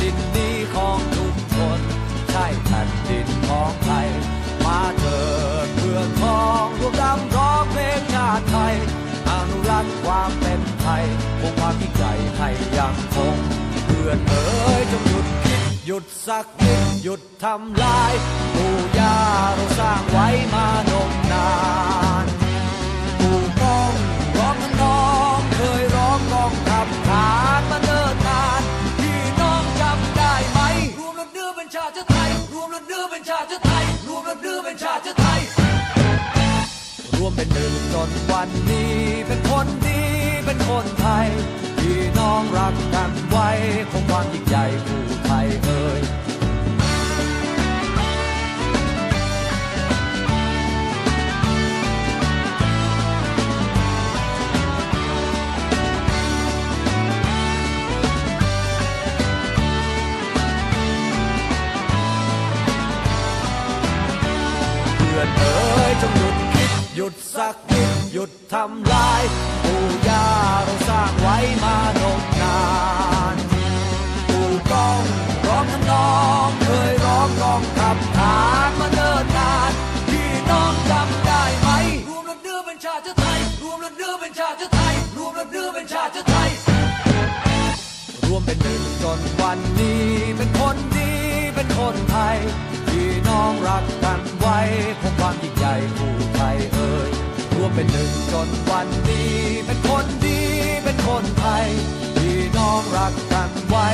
ดินนี้ของทุกคน ใช่แผ่นดินของไทย มาเถิดเพื่อทองรวมดำร้องเพลงชาติไทย อนุรักษ์ความเป็นไทยคงความยิ่งใหญ่ให้ยังคง เพื่อนเอ๋ยจงหยุดคิดหยุดสักนิดหยุดทำลายปู่ย่าเราสร้างไว้มานมนาน เป็นชาติไทย รวมแล้วเนื้อเป็นชาติไทย รวมเป็นหนึ่งจนวันนี้ เป็นคนดี เป็นคนไทย พี่น้องรักกันไว้คงความยิ่งใหญ่ อนเอ๋ยจงหยุดคิดหยุดสักนิดหยุดทำลายปู่ย่าเราสร้างไว้มานมนานปู่ก้องร้องทำนองเคยร้องกองทัพฐานมาเนิ่นนานพี่น้องจำได้ไหม รวมแล้วเนื้อเป็นชาติไทย รวมแล้วเนื้อเป็นชาติไทย รวมแล้วเนื้อเป็นชาติไทย รวมเป็นหนึ่งจนวันนี้เป็นคนดีเป็นคนไทยพี่น้องรักกันไว้ ความยิ่งใหญ่ผู้ไทยเอ่ยรวมเป็นหนึ่งจนวันนี้ เป็นคนดีเป็นคนไทยพี่น้องรักกันไว้